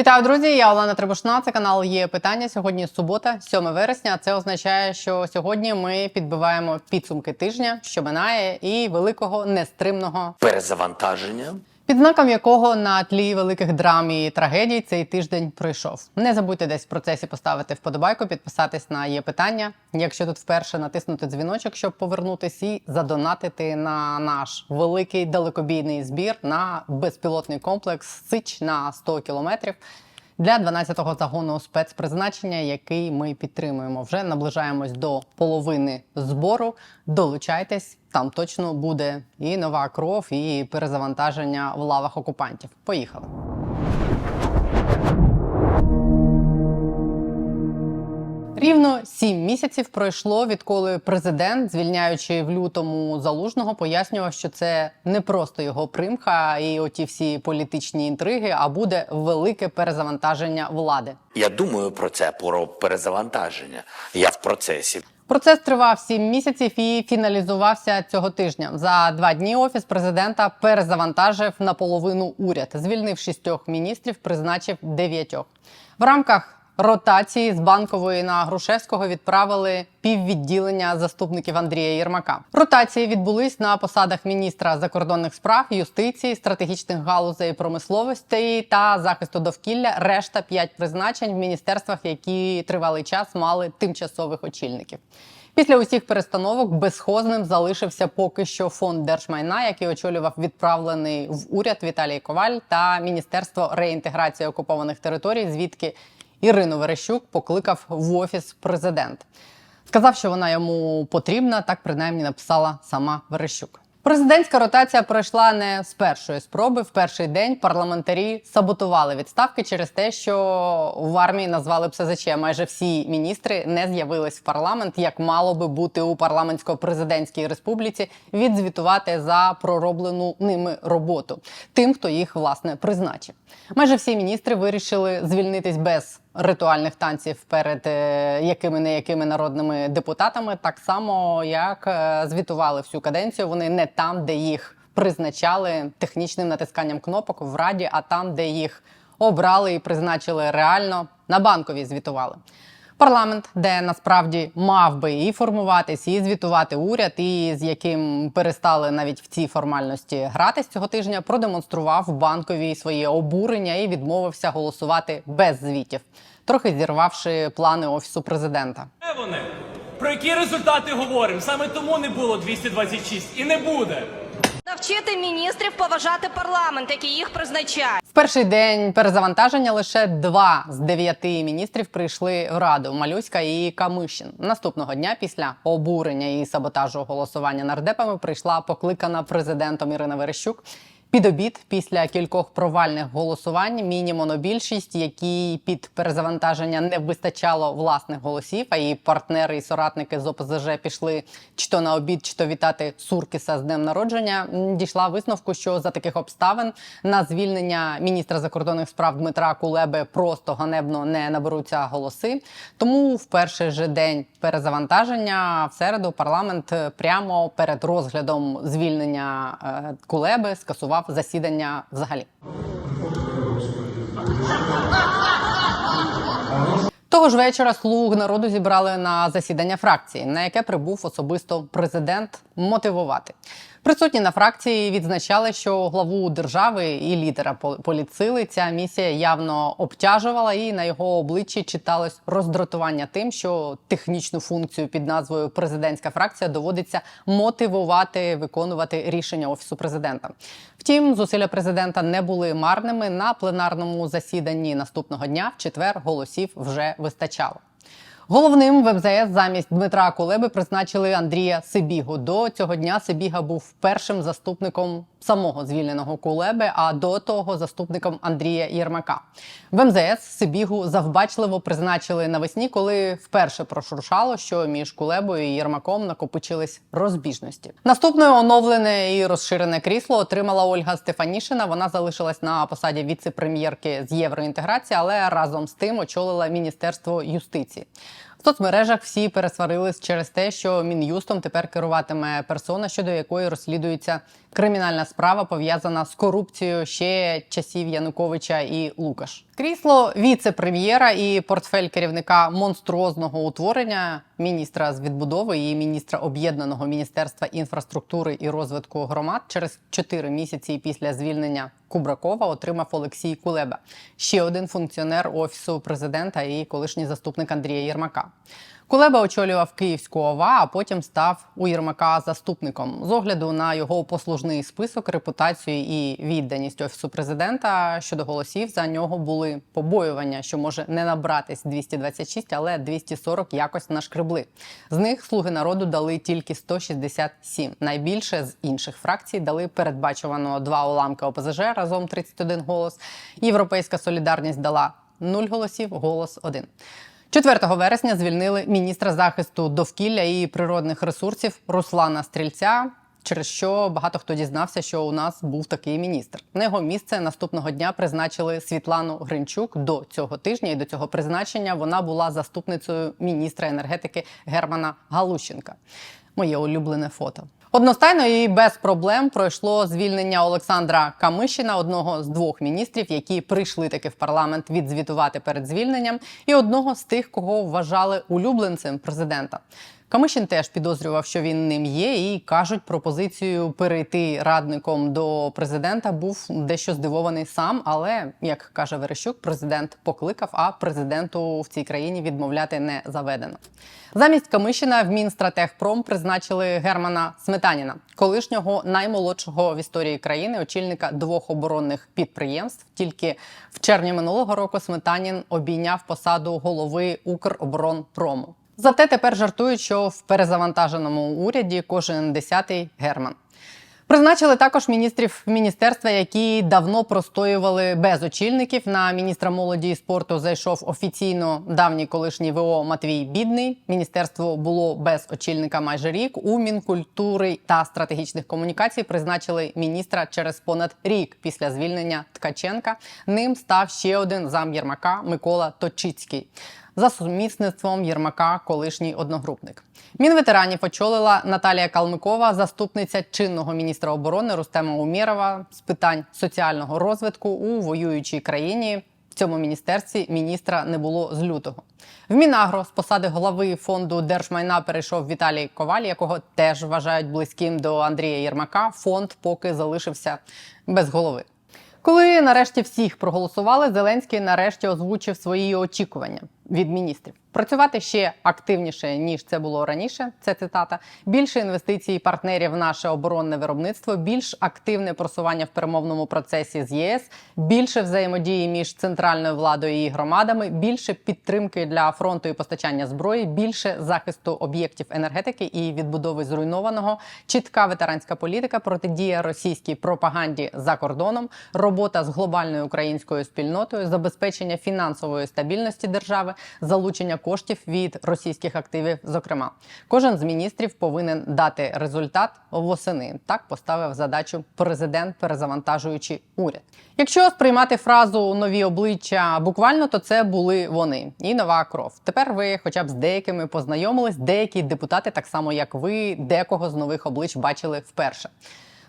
Вітаю, друзі! Я Олена Требушна. Це канал є питання. Сьогодні субота, 7 вересня. Це означає, що сьогодні ми підбиваємо підсумки тижня, що минає, і великого нестримного перезавантаження. Під знаком якого на тлі великих драм і трагедій цей тиждень пройшов. Не забудьте десь в процесі поставити вподобайку, підписатись на є питання. Якщо тут вперше натиснути дзвіночок, щоб повернутись, і задонатити на наш великий далекобійний збір на безпілотний комплекс Сич на 100 кілометрів. Для 12-го загону спецпризначення, який ми підтримуємо, вже наближаємось до половини збору. Долучайтесь, там точно буде і нова кров, і перезавантаження в лавах окупантів. Поїхали. Рівно сім місяців пройшло, відколи президент, звільняючи в лютому залужного, пояснював, що це не просто його примха і оті всі політичні інтриги, а буде велике перезавантаження влади. Я думаю про це про перезавантаження. Я в процесі. Процес тривав сім місяців і фіналізувався цього тижня. За два дні офіс президента перезавантажив наполовину уряд, звільнив шістьох міністрів, призначив дев'ятьох. В рамках ротації з банкової на Грушевського відправили піввідділення заступників Андрія Єрмака. Ротації відбулись на посадах міністра закордонних справ, юстиції, стратегічних галузей промисловості та захисту довкілля. Решта п'ять призначень в міністерствах, які тривалий час мали тимчасових очільників. Після усіх перестановок безхозним залишився поки що фонд держмайна, який очолював відправлений в уряд Віталій Коваль та Міністерство реінтеграції окупованих територій, звідки Ірину Верещук покликав в офіс президент. Сказав, що вона йому потрібна, так принаймні написала сама Верещук. Президентська ротація пройшла не з першої спроби. В перший день парламентарі саботували відставки через те, що в армії назвали ПСЗЧ. Майже всі міністри не з'явились в парламент, як мало би бути у парламентсько-президентській республіці, відзвітувати за пророблену ними роботу тим, хто їх власне призначив. Майже всі міністри вирішили звільнитись без ритуальних танців перед е, якими не якими народними депутатами, так само як е, звітували всю каденцію. Вони не там, де їх призначали технічним натисканням кнопок в раді, а там, де їх обрали і призначили реально на банковій звітували. Парламент, де насправді мав би і формуватись, і звітувати уряд, і з яким перестали навіть в ці формальності грати з цього тижня, продемонстрував банкові своє обурення і відмовився голосувати без звітів, трохи зірвавши плани офісу президента. Де вони? Про які результати говоримо? Саме тому не було 226 і не буде. Навчити міністрів поважати парламент, який їх призначає. В перший день перезавантаження лише два з дев'яти міністрів прийшли в раду Малюська і Камишин. Наступного дня, після обурення і саботажу голосування нардепами, прийшла покликана президентом Ірина Верещук. Під обід після кількох провальних голосувань міні-монобільшість, якій під перезавантаження не вистачало власних голосів, а її партнери і соратники з ОПЗЖ пішли чи то на обід, чи то вітати Суркіса з днем народження. Дійшла висновку, що за таких обставин на звільнення міністра закордонних справ Дмитра Кулеби просто ганебно не наберуться голоси. Тому в перший же день перезавантаження в середу парламент прямо перед розглядом звільнення е, Кулеби скасував засідання взагалі. Того ж вечора слуг народу зібрали на засідання фракції, на яке прибув особисто президент мотивувати. Присутні на фракції відзначали, що главу держави і лідера пол- політсили ця місія явно обтяжувала, і на його обличчі читалось роздратування тим, що технічну функцію під назвою президентська фракція доводиться мотивувати виконувати рішення офісу президента. Втім, зусилля президента не були марними. На пленарному засіданні наступного дня в четвер голосів вже вистачало. Головним в МЗС замість Дмитра Кулеби призначили Андрія Сибігу. До цього дня Сибіга був першим заступником самого звільненого Кулеби, а до того заступником Андрія Єрмака. В МЗС Сибігу завбачливо призначили навесні, коли вперше прошуршало, що між Кулебою і Єрмаком накопичились розбіжності. Наступне оновлене і розширене крісло отримала Ольга Стефанішина. Вона залишилась на посаді віце-прем'єрки з євроінтеграції, але разом з тим очолила міністерство юстиції. В соцмережах всі пересварились через те, що мін'юстом тепер керуватиме персона, щодо якої розслідується Кримінальна справа пов'язана з корупцією ще часів Януковича і Лукаш. Крісло віце-прем'єра і портфель керівника монструозного утворення міністра з відбудови і міністра об'єднаного міністерства інфраструктури і розвитку громад через 4 місяці після звільнення Кубракова отримав Олексій Кулеба, ще один функціонер офісу президента і колишній заступник Андрія Єрмака. Кулеба очолював Київську ОВА, а потім став у Єрмака заступником. З огляду на його послужний список, репутацію і відданість офісу президента щодо голосів за нього були побоювання, що може не набратись 226, але 240 якось нашкребли. З них слуги народу дали тільки 167. Найбільше з інших фракцій дали передбачувано два уламки ОПЗЖ разом 31 голос. Європейська солідарність дала 0 голосів, голос 1. 4 вересня звільнили міністра захисту довкілля і природних ресурсів Руслана Стрільця. Через що багато хто дізнався, що у нас був такий міністр. На його місце наступного дня призначили Світлану Гринчук. До цього тижня і до цього призначення вона була заступницею міністра енергетики Германа Галущенка. Моє улюблене фото. Одностайно і без проблем пройшло звільнення Олександра Камишіна, одного з двох міністрів, які прийшли таки в парламент відзвітувати перед звільненням, і одного з тих, кого вважали улюбленцем президента. Камишин теж підозрював, що він ним є, і кажуть, пропозицію перейти радником до президента був дещо здивований сам. Але як каже Верещук, президент покликав, а президенту в цій країні відмовляти не заведено. Замість Камишина в Мінстратегпром призначили Германа Сметаніна, колишнього наймолодшого в історії країни, очільника двох оборонних підприємств. Тільки в червні минулого року Сметанін обійняв посаду голови Укроборонпрому. Зате тепер жартують, що в перезавантаженому уряді кожен десятий герман. Призначили також міністрів міністерства, які давно простоювали без очільників. На міністра молоді і спорту зайшов офіційно давній колишній ВО Матвій Бідний. Міністерство було без очільника майже рік. У мінкультури та стратегічних комунікацій призначили міністра через понад рік після звільнення Ткаченка. Ним став ще один зам Єрмака Микола Точицький. За сумісництвом Єрмака, колишній одногрупник. Мінветеранів очолила Наталія Калмикова, заступниця чинного міністра оборони Рустема Умєрова з питань соціального розвитку у воюючій країні. В цьому міністерстві міністра не було з лютого. В Мінагро з посади голови фонду держмайна перейшов Віталій Коваль, якого теж вважають близьким до Андрія Єрмака. Фонд поки залишився без голови. Коли нарешті всіх проголосували, Зеленський нарешті озвучив свої очікування від міністрів. Працювати ще активніше ніж це було раніше. Це цитата. Більше інвестицій партнерів в наше оборонне виробництво, більш активне просування в перемовному процесі з ЄС, більше взаємодії між центральною владою і громадами, більше підтримки для фронту і постачання зброї, більше захисту об'єктів енергетики і відбудови зруйнованого, чітка ветеранська політика, протидія російській пропаганді за кордоном, робота з глобальною українською спільнотою, забезпечення фінансової стабільності держави, залучення коштів від російських активів. Зокрема, кожен з міністрів повинен дати результат восени. Так поставив задачу президент, перезавантажуючи уряд. Якщо сприймати фразу нові обличчя буквально, то це були вони і нова кров. Тепер ви, хоча б з деякими познайомились, деякі депутати, так само як ви, декого з нових облич бачили вперше.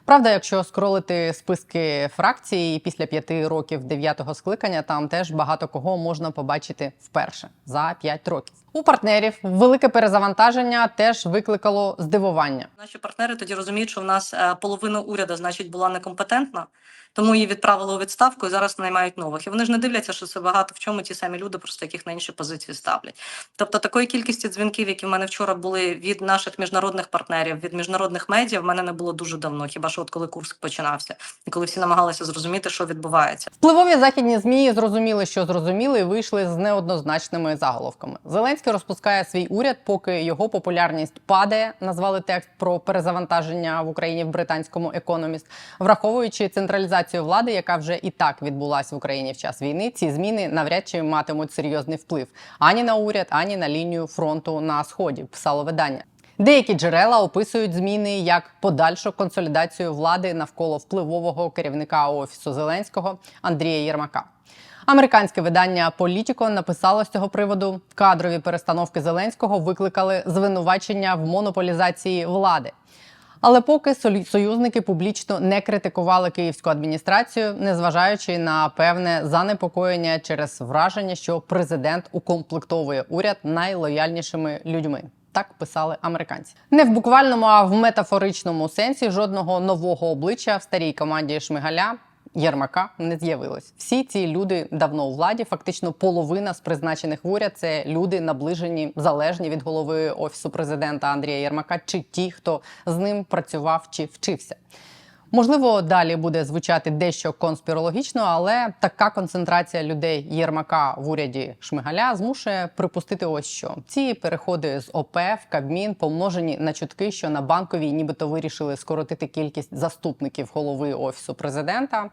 Правда, якщо скролити списки фракцій після п'яти років дев'ятого скликання, там теж багато кого можна побачити вперше за п'ять років. У партнерів велике перезавантаження теж викликало здивування. Наші партнери тоді розуміють, що в нас е, половина уряду, значить, була некомпетентна, тому її відправили у відставку і зараз наймають нових. І вони ж не дивляться, що це багато в чому ті самі люди, просто яких на інші позиції ставлять. Тобто, такої кількості дзвінків, які в мене вчора були від наших міжнародних партнерів, від міжнародних медіа, в мене не було дуже давно. Хіба що от коли Курск починався, і коли всі намагалися зрозуміти, що відбувається. Впливові західні змі зрозуміли, що зрозуміли, і вийшли з неоднозначними заголовками. Зеленський розпускає свій уряд, поки його популярність падає. Назвали текст про перезавантаження в Україні в британському економіст, враховуючи централізацію влади, яка вже і так відбулася в Україні в час війни. Ці зміни навряд чи матимуть серйозний вплив ані на уряд, ані на лінію фронту на сході. Писало видання. Деякі джерела описують зміни як подальшу консолідацію влади навколо впливового керівника офісу Зеленського Андрія Єрмака. Американське видання Політіко написало з цього приводу: кадрові перестановки Зеленського викликали звинувачення в монополізації влади. Але поки союзники публічно не критикували київську адміністрацію, незважаючи на певне занепокоєння через враження, що президент укомплектовує уряд найлояльнішими людьми. Так писали американці. Не в буквальному, а в метафоричному сенсі жодного нового обличчя в старій команді Шмигаля Єрмака не з'явилось. Всі ці люди давно у владі. Фактично, половина з призначених в уряд це люди наближені, залежні від голови офісу президента Андрія Єрмака, чи ті, хто з ним працював чи вчився. Можливо, далі буде звучати дещо конспірологічно, але така концентрація людей Єрмака в уряді Шмигаля змушує припустити ось що ці переходи з ОП в Кабмін помножені на чутки, що на банковій нібито вирішили скоротити кількість заступників голови офісу президента.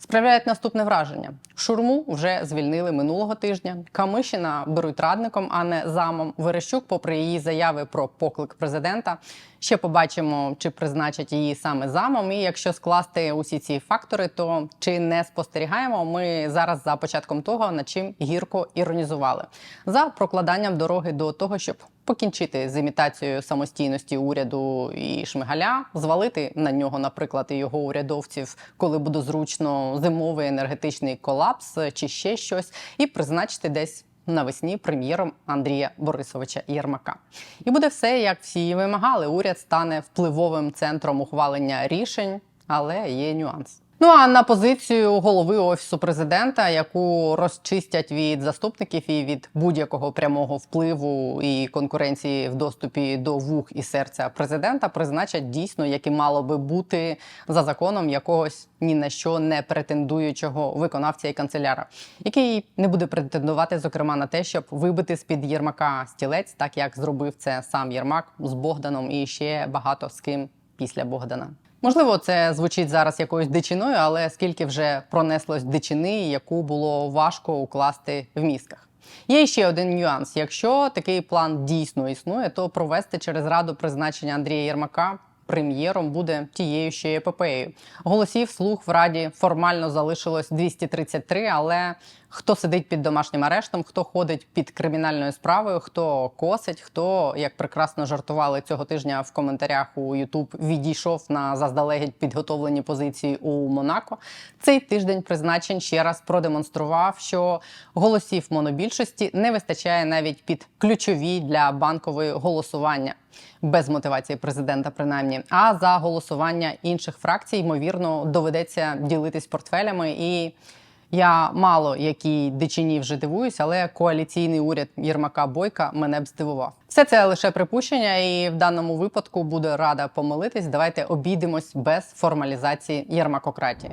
Справляють наступне враження: шурму вже звільнили минулого тижня. Камишина беруть радником, а не замом. Верещук, попри її заяви про поклик президента, ще побачимо, чи призначать її саме замом. І якщо скласти усі ці фактори, то чи не спостерігаємо ми зараз за початком того, над чим гірко іронізували за прокладанням дороги до того, щоб покінчити з імітацією самостійності уряду і Шмигаля, звалити на нього, наприклад, і його урядовців, коли буде зручно зимовий енергетичний колапс чи ще щось, і призначити десь. Навесні прем'єром Андрія Борисовича Єрмака, і буде все, як всі вимагали. Уряд стане впливовим центром ухвалення рішень, але є нюанс. Ну а на позицію голови офісу президента, яку розчистять від заступників і від будь-якого прямого впливу і конкуренції в доступі до вух і серця президента, призначать дійсно, як і мало би бути за законом якогось ні на що не претендуючого виконавця і канцеляра, який не буде претендувати, зокрема, на те, щоб вибити з під Єрмака стілець, так як зробив це сам Єрмак з Богданом і ще багато з ким після Богдана. Можливо, це звучить зараз якоюсь дичиною, але скільки вже пронеслось дичини, яку було важко укласти в мізках. Є ще один нюанс: якщо такий план дійсно існує, то провести через раду призначення Андрія Єрмака прем'єром буде тією ще епопеєю. Голосів слух в раді формально залишилось 233, але хто сидить під домашнім арештом, хто ходить під кримінальною справою, хто косить, хто як прекрасно жартували цього тижня в коментарях у Ютуб, відійшов на заздалегідь підготовлені позиції у Монако. Цей тиждень призначень ще раз продемонстрував, що голосів монобільшості не вистачає навіть під ключові для банкової голосування. Без мотивації президента, принаймні, а за голосування інших фракцій, ймовірно, доведеться ділитись портфелями і я мало якій дичині вже дивуюсь, але коаліційний уряд Єрмака Бойка мене б здивував. Все це лише припущення, і в даному випадку буду рада помилитись. Давайте обійдемось без формалізації єрмакократії.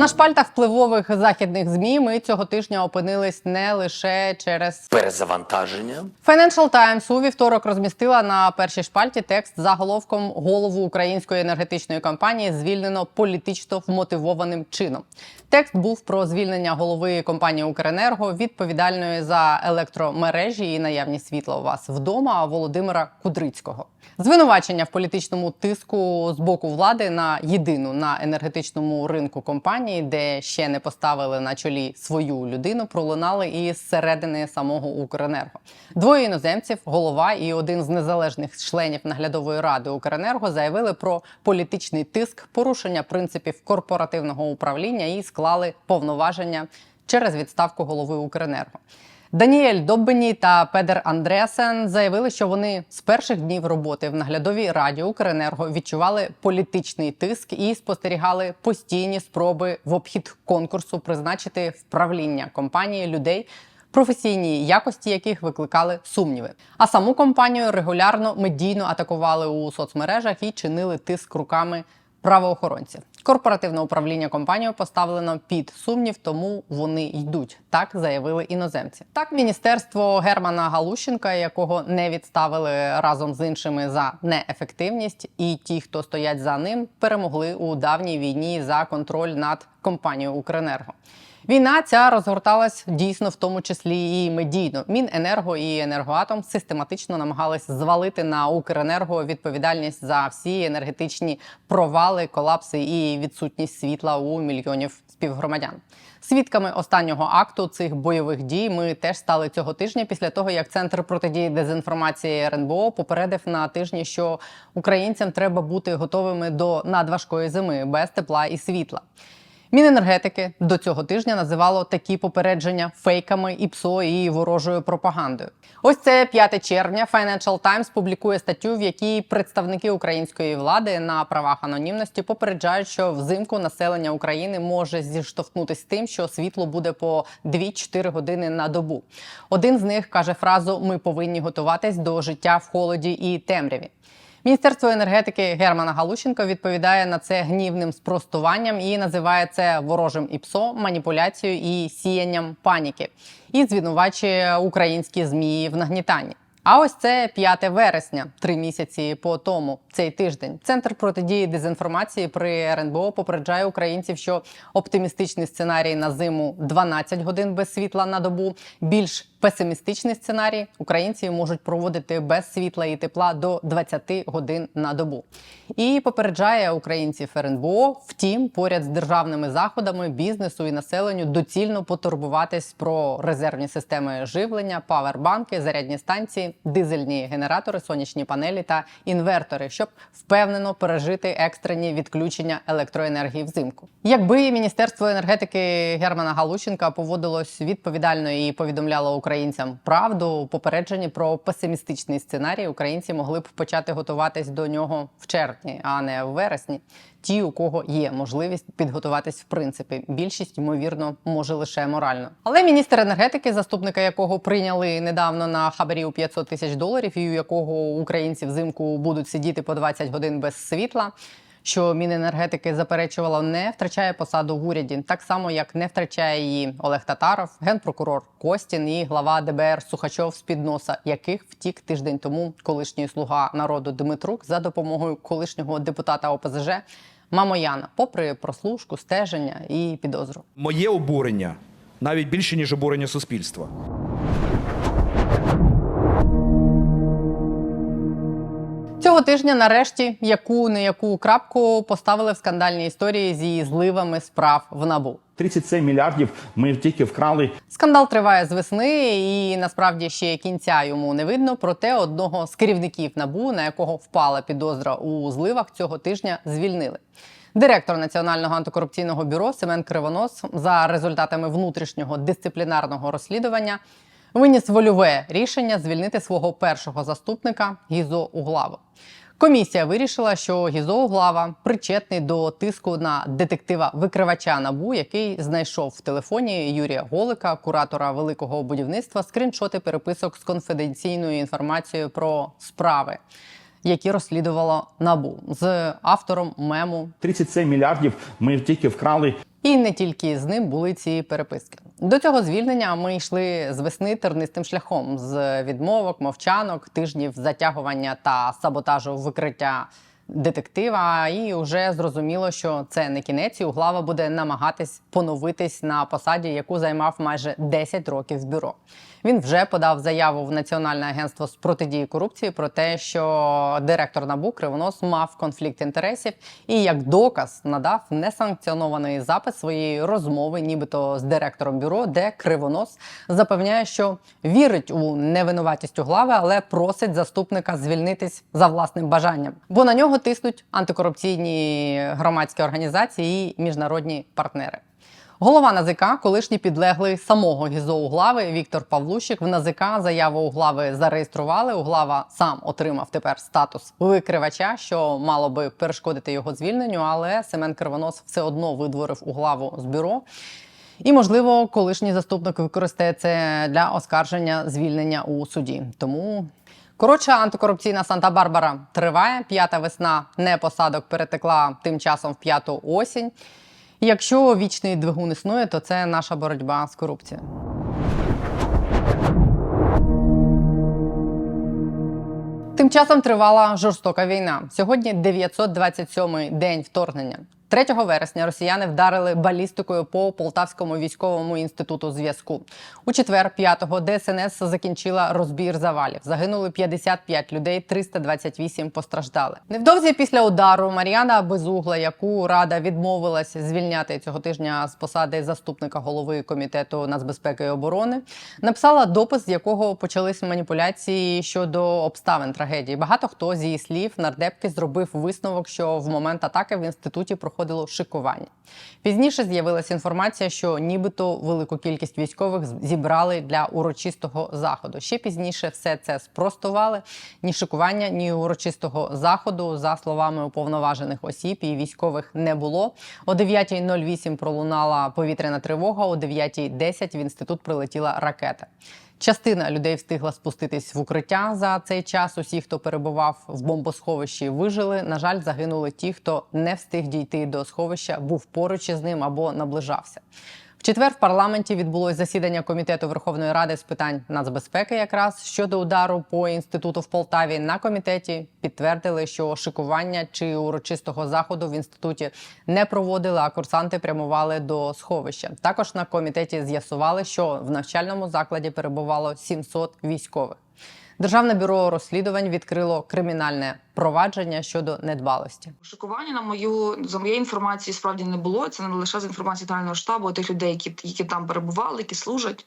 На шпальтах впливових західних змі ми цього тижня опинились не лише через Перезавантаження. Financial Times у вівторок розмістила на першій шпальті текст з заголовком голову української енергетичної компанії звільнено політично вмотивованим чином. Текст був про звільнення голови компанії Укренерго відповідальної за електромережі і наявність світла у вас вдома Володимира Кудрицького. Звинувачення в політичному тиску з боку влади на єдину на енергетичному ринку компанії, де ще не поставили на чолі свою людину, пролунали і зсередини самого Укренерго. Двоє іноземців, голова і один з незалежних членів наглядової ради Укренерго заявили про політичний тиск, порушення принципів корпоративного управління і склали повноваження через відставку голови Укренерго. Даніель Доббені та Педер Андресен заявили, що вони з перших днів роботи в наглядовій раді Укренерго відчували політичний тиск і спостерігали постійні спроби в обхід конкурсу призначити в правління компанії людей. Професійні якості яких викликали сумніви. А саму компанію регулярно медійно атакували у соцмережах і чинили тиск руками правоохоронців. Корпоративне управління компанією поставлено під сумнів, тому вони йдуть. Так заявили іноземці. Так, міністерство Германа Галущенка, якого не відставили разом з іншими за неефективність, і ті, хто стоять за ним, перемогли у давній війні за контроль над компанією Укренерго. Війна ця розгорталась дійсно в тому числі і медійно. Міненерго і енергоатом систематично намагались звалити на Укренерго відповідальність за всі енергетичні провали, колапси і відсутність світла у мільйонів співгромадян. Свідками останнього акту цих бойових дій ми теж стали цього тижня після того, як центр протидії дезінформації РНБО попередив на тижні, що українцям треба бути готовими до надважкої зими без тепла і світла. Міненергетики до цього тижня називало такі попередження фейками і ПСО і ворожою пропагандою. Ось це 5 червня. Financial Times публікує статтю, в якій представники української влади на правах анонімності попереджають, що взимку населення України може зіштовхнутися з тим, що світло буде по 2-4 години на добу. Один з них каже фразу: Ми повинні готуватись до життя в холоді і темряві. Міністерство енергетики Германа Галущенко відповідає на це гнівним спростуванням і називає це ворожим ІПСО, маніпуляцією і сіянням паніки, і звинувачує українські змі в нагнітанні. А ось це 5 вересня, три місяці по тому, цей тиждень. Центр протидії дезінформації при РНБО попереджає українців, що оптимістичний сценарій на зиму 12 годин без світла на добу. Більш песимістичний сценарій українці можуть проводити без світла і тепла до 20 годин на добу. І попереджає українців РНБО. Втім, поряд з державними заходами бізнесу і населенню доцільно потурбуватись про резервні системи живлення, павербанки, зарядні станції, дизельні генератори, сонячні панелі та інвертори, щоб впевнено пережити екстрені відключення електроенергії взимку. Якби міністерство енергетики Германа Галущенка поводилось відповідально і повідомляло українцям правду, попереджені про песимістичний сценарій, українці могли б почати готуватись до нього в червні, а не в вересні. Ті, у кого є можливість підготуватись в принципі, більшість ймовірно може лише морально. Але міністр енергетики, заступника якого прийняли недавно на хабарі у 500 тисяч доларів, і у якого українці взимку будуть сидіти по 20 годин без світла. Що Міненергетики заперечувало, не втрачає посаду в уряді, так само як не втрачає її Олег Татаров, генпрокурор Костін і глава ДБР Сухачов з під носа, яких втік тиждень тому колишній слуга народу Дмитрук за допомогою колишнього депутата ОПЗЖ Мамояна, попри прослушку, стеження і підозру. Моє обурення навіть більше, ніж обурення суспільства. Цього тижня, нарешті, яку не яку крапку поставили в скандальній історії зі зливами справ в набу. 37 мільярдів ми тільки вкрали Скандал триває з весни, і насправді ще кінця йому не видно. Проте одного з керівників набу, на якого впала підозра у зливах, цього тижня звільнили. Директор Національного антикорупційного бюро Семен Кривонос за результатами внутрішнього дисциплінарного розслідування виніс вольове рішення звільнити свого першого заступника Гізо Углаву. Комісія вирішила, що Гізо Углава причетний до тиску на детектива викривача набу, який знайшов в телефоні Юрія Голика, куратора великого будівництва, скріншоти переписок з конфіденційною інформацією про справи, які розслідувало набу з автором мему 37 мільярдів ми тільки вкрали і не тільки з ним були ці переписки. До цього звільнення ми йшли з весни тернистим шляхом з відмовок, мовчанок, тижнів затягування та саботажу викриття детектива. І вже зрозуміло, що це не кінець. і Углава буде намагатись поновитись на посаді, яку займав майже 10 років в бюро. Він вже подав заяву в Національне агентство з протидії корупції про те, що директор НАБУ Кривонос мав конфлікт інтересів і як доказ надав несанкціонований запис своєї розмови, нібито з директором бюро, де Кривонос запевняє, що вірить у невинуватість Углави, але просить заступника звільнитись за власним бажанням, бо на нього тиснуть антикорупційні громадські організації і міжнародні партнери. Голова НАЗК, колишній підлеглий самого Гізо Углави Віктор Павлущик. В НАЗК заяву Углави зареєстрували. Углава сам отримав тепер статус викривача, що мало би перешкодити його звільненню, але Семен Кривонос все одно видворив Углаву з бюро. І, можливо, колишній заступник використає це для оскарження звільнення у суді. Тому коротше, антикорупційна Санта-Барбара триває. П'ята весна не посадок перетекла тим часом в п'яту осінь. Якщо вічний двигун існує, то це наша боротьба з корупцією. Тим часом тривала жорстока війна. Сьогодні 927-й день вторгнення. 3 вересня росіяни вдарили балістикою по Полтавському військовому інституту зв'язку. У четвер, 5-го, ДСНС закінчила розбір завалів. Загинули 55 людей, 328 постраждали. Невдовзі після удару Мар'яна Безугла, яку рада відмовилась звільняти цього тижня з посади заступника голови комітету нацбезпеки і оборони, написала допис, з якого почались маніпуляції щодо обставин трагедії. Багато хто з її слів нардепки зробив висновок, що в момент атаки в інституті проходило шикування. Пізніше з'явилася інформація, що нібито велику кількість військових зібрали для урочистого заходу. Ще пізніше все це спростували. Ні шикування, ні урочистого заходу, за словами уповноважених осіб і військових, не було. О 9.08 пролунала повітряна тривога. О 9.10 в інститут прилетіла ракета. Частина людей встигла спуститись в укриття за цей час. Усі, хто перебував в бомбосховищі, вижили. На жаль, загинули ті, хто не встиг дійти до сховища, був поруч із ним або наближався. В четвер в парламенті відбулось засідання комітету Верховної Ради з питань нацбезпеки. Якраз щодо удару по інституту в Полтаві на комітеті підтвердили, що шикування чи урочистого заходу в інституті не проводили, а курсанти прямували до сховища. Також на комітеті з'ясували, що в навчальному закладі перебувало 700 військових. Державне бюро розслідувань відкрило кримінальне провадження щодо недбалості. Шокування на мою за моєю інформацією справді не було. Це не лише з інформації Генерального штабу, а тих людей, які, які там перебували, які служать.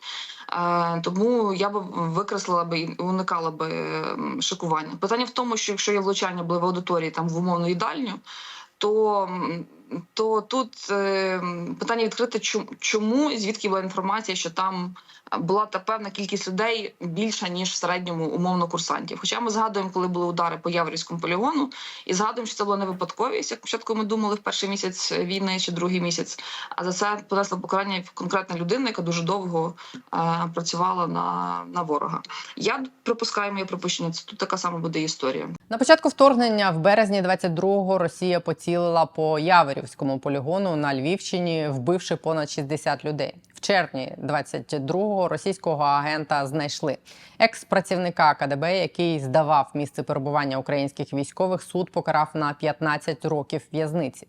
Е, тому я б викреслила би і уникала би шокування. Питання в тому, що якщо є влучання були в аудиторії там в умовну їдальню, то, то тут е, питання відкрите, чому, чому звідки була інформація, що там була та певна кількість людей більша ніж в середньому умовно курсантів. Хоча ми згадуємо, коли були удари по Яворівському полігону, і згадуємо, що це була не випадковість, як спочатку ми думали в перший місяць війни чи другий місяць. А за це понесла покарання конкретна людина, яка дуже довго е, працювала на, на ворога. Я припускаю моє припущення, це тут така сама буде історія. На початку вторгнення в березні 22-го Росія поцілила по Яворівському полігону на Львівщині, вбивши понад 60 людей. В червні 22-го російського агента знайшли екс-працівника КДБ, який здавав місце перебування українських військових. Суд покарав на 15 років в'язниці.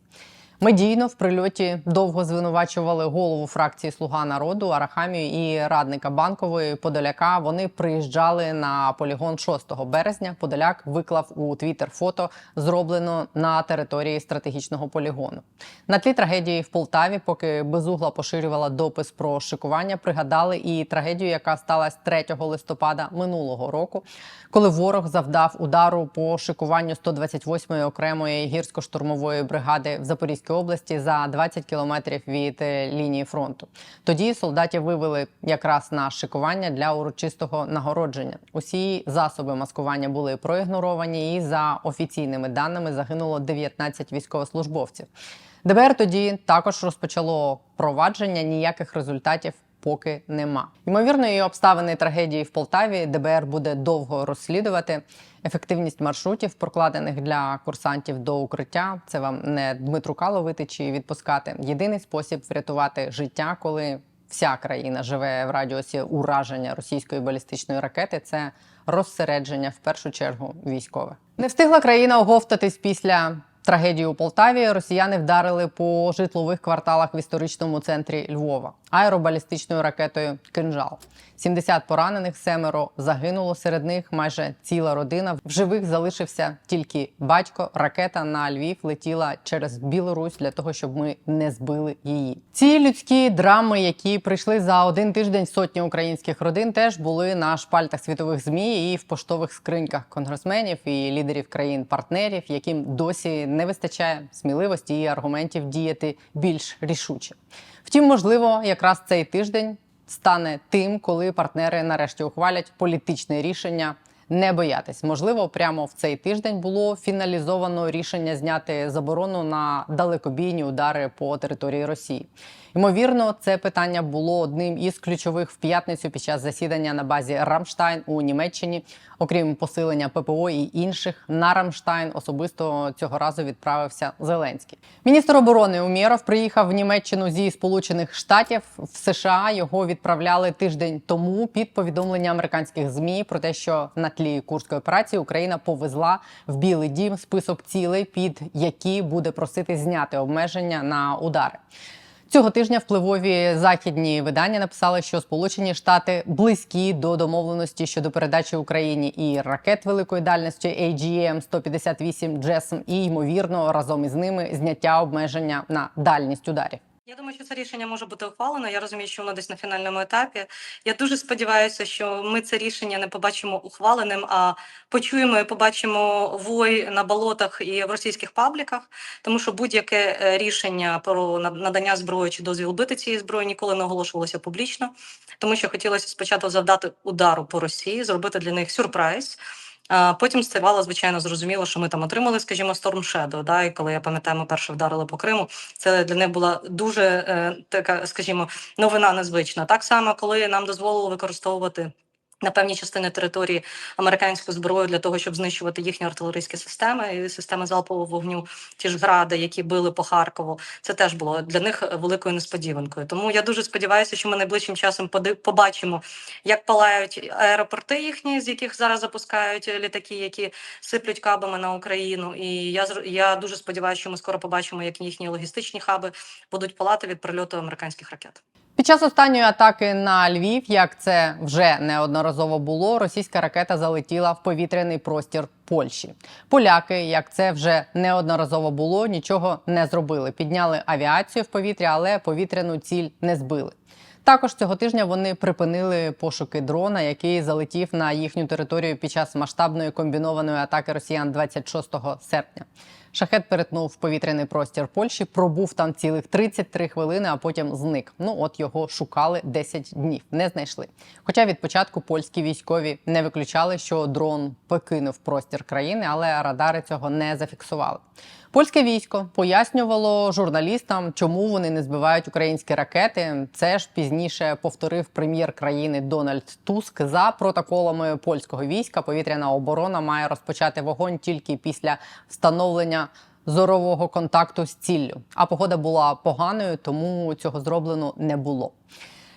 Медійно в прильоті довго звинувачували голову фракції Слуга народу Арахамію і радника банкової Подоляка. Вони приїжджали на полігон 6 березня. Подоляк виклав у Твіттер фото, зроблено на території стратегічного полігону. На тлі трагедії в Полтаві, поки безугла поширювала допис про шикування, пригадали і трагедію, яка сталася 3 листопада минулого року, коли ворог завдав удару по шикуванню 128-ї окремої гірсько-штурмової бригади в Запорізькій області за 20 кілометрів від е, лінії фронту. Тоді солдатів вивели якраз на шикування для урочистого нагородження. Усі засоби маскування були проігноровані, і за офіційними даними загинуло 19 військовослужбовців. ДБР тоді також розпочало провадження ніяких результатів. Поки нема ймовірно, і обставини трагедії в Полтаві ДБР буде довго розслідувати. Ефективність маршрутів, прокладених для курсантів до укриття. Це вам не Дмитру ловити чи відпускати. Єдиний спосіб врятувати життя, коли вся країна живе в радіусі ураження російської балістичної ракети. Це розсередження в першу чергу військових. Не встигла країна оговтатись після. Трагедію у Полтаві росіяни вдарили по житлових кварталах в історичному центрі Львова аеробалістичною ракетою Кинжал. 70 поранених, семеро загинуло. Серед них майже ціла родина. В живих залишився тільки батько. Ракета на Львів летіла через Білорусь для того, щоб ми не збили її. Ці людські драми, які прийшли за один тиждень сотні українських родин, теж були на шпальтах світових змі і в поштових скриньках конгресменів і лідерів країн-партнерів, яким досі не вистачає сміливості і аргументів діяти більш рішуче. Втім, можливо, якраз цей тиждень стане тим, коли партнери нарешті ухвалять політичне рішення не боятись. Можливо, прямо в цей тиждень було фіналізовано рішення зняти заборону на далекобійні удари по території Росії. Ймовірно, це питання було одним із ключових в п'ятницю під час засідання на базі Рамштайн у Німеччині. Окрім посилення ППО і інших, на Рамштайн особисто цього разу відправився Зеленський. Міністр оборони Умєров приїхав в Німеччину зі Сполучених Штатів. В США його відправляли тиждень тому під повідомлення американських змі про те, що на тлі курської операції Україна повезла в Білий Дім список цілей, під які буде просити зняти обмеження на удари. Цього тижня впливові західні видання написали, що Сполучені Штати близькі до домовленості щодо передачі Україні і ракет великої дальності AGM-158 JASM, і ймовірно разом із ними зняття обмеження на дальність ударів. Я думаю, що це рішення може бути ухвалено. Я розумію, що воно десь на фінальному етапі. Я дуже сподіваюся, що ми це рішення не побачимо ухваленим, а почуємо і побачимо вой на болотах і в російських пабліках, тому що будь-яке е, рішення про надання зброї чи дозвіл бити цієї зброї ніколи не оголошувалося публічно, тому що хотілося спочатку завдати удару по Росії, зробити для них сюрприз. Потім ставало звичайно зрозуміло, що ми там отримали, скажімо, Storm Shadow, да, і коли я пам'ятаю, ми перше вдарили по Криму. Це для них була дуже е, така, скажімо, новина незвична. Так само, коли нам дозволили використовувати. На певній частини території американську зброю для того, щоб знищувати їхні артилерійські системи і системи залпового вогню, ті ж гради, які били по Харкову. Це теж було для них великою несподіванкою. Тому я дуже сподіваюся, що ми найближчим часом побачимо, як палають аеропорти їхні, з яких зараз запускають літаки, які сиплють кабами на Україну. І я я дуже сподіваюся, що ми скоро побачимо, як їхні логістичні хаби будуть палати від прильоту американських ракет. Під час останньої атаки на Львів, як це вже неодноразово було, російська ракета залетіла в повітряний простір Польщі. Поляки, як це вже неодноразово було, нічого не зробили. Підняли авіацію в повітря, але повітряну ціль не збили. Також цього тижня вони припинили пошуки дрона, який залетів на їхню територію під час масштабної комбінованої атаки росіян 26 серпня. Шахет перетнув повітряний простір Польщі, пробув там цілих 33 хвилини, а потім зник. Ну от його шукали 10 днів, не знайшли. Хоча від початку польські військові не виключали, що дрон покинув простір країни, але радари цього не зафіксували. Польське військо пояснювало журналістам, чому вони не збивають українські ракети. Це ж пізніше повторив прем'єр країни Дональд Туск. За протоколами польського війська повітряна оборона має розпочати вогонь тільки після встановлення зорового контакту з ціллю. А погода була поганою, тому цього зроблено не було.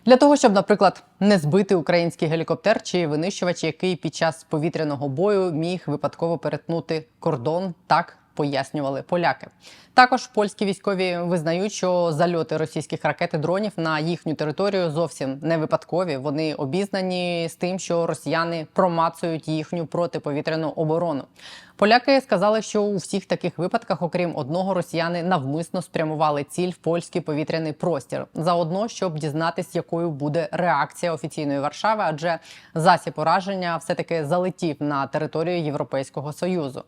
Для того, щоб, наприклад, не збити український гелікоптер чи винищувач, який під час повітряного бою міг випадково перетнути кордон, так пояснювали поляки. Також польські військові визнають, що зальоти російських ракет і дронів на їхню територію зовсім не випадкові. Вони обізнані з тим, що росіяни промацують їхню протиповітряну оборону. Поляки сказали, що у всіх таких випадках, окрім одного, росіяни навмисно спрямували ціль в польський повітряний простір, заодно щоб дізнатись, якою буде реакція офіційної Варшави, адже засіб ураження все таки залетів на територію Європейського союзу.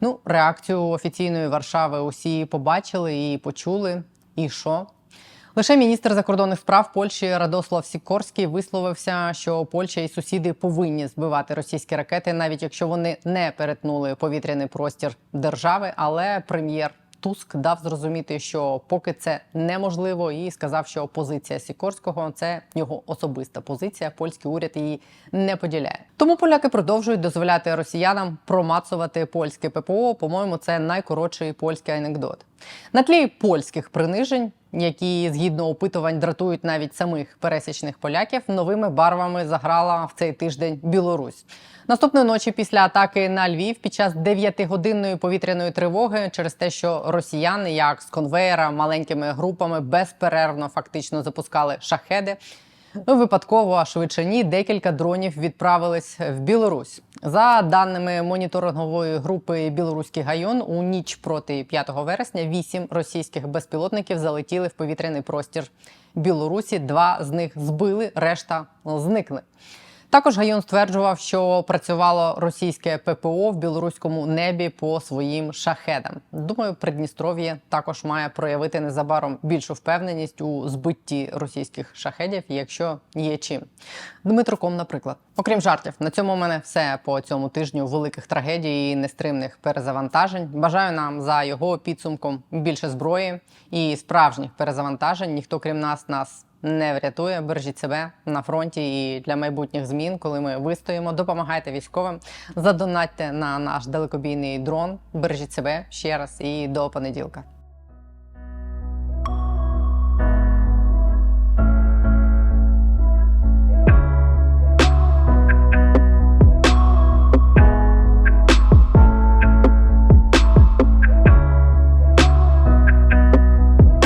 Ну, реакцію офіційної Варшави усі побачили і почули. І що? Лише міністр закордонних справ Польщі Радослав Сікорський висловився, що Польща і сусіди повинні збивати російські ракети, навіть якщо вони не перетнули повітряний простір держави. Але прем'єр Туск дав зрозуміти, що поки це неможливо, і сказав, що позиція Сікорського це його особиста позиція. Польський уряд її не поділяє. Тому поляки продовжують дозволяти росіянам промацувати польське ППО. По-моєму, це найкоротший польський анекдот. На тлі польських принижень, які згідно опитувань дратують навіть самих пересічних поляків, новими барвами заграла в цей тиждень Білорусь. Наступної ночі після атаки на Львів під час 9-годинної повітряної тривоги через те, що росіяни, як з конвеєра, маленькими групами безперервно фактично запускали шахеди. Ну, Випадково, а швидше ні, декілька дронів відправились в Білорусь. За даними моніторингової групи Білоруський гайон, у ніч проти 5 вересня вісім російських безпілотників залетіли в повітряний простір Білорусі. Два з них збили, решта зникли. Також Гайон стверджував, що працювало російське ППО в білоруському небі по своїм шахедам. Думаю, Придністров'я також має проявити незабаром більшу впевненість у збитті російських шахедів, якщо є чим. Дмитро Ком, наприклад. Окрім жартів, на цьому у мене все по цьому тижню великих трагедій і нестримних перезавантажень. Бажаю нам за його підсумком більше зброї і справжніх перезавантажень. Ніхто крім нас нас не врятує. Бережіть себе на фронті і для майбутніх змін, коли ми вистоїмо. Допомагайте військовим, задонатьте на наш далекобійний дрон. Бережіть себе ще раз і до понеділка.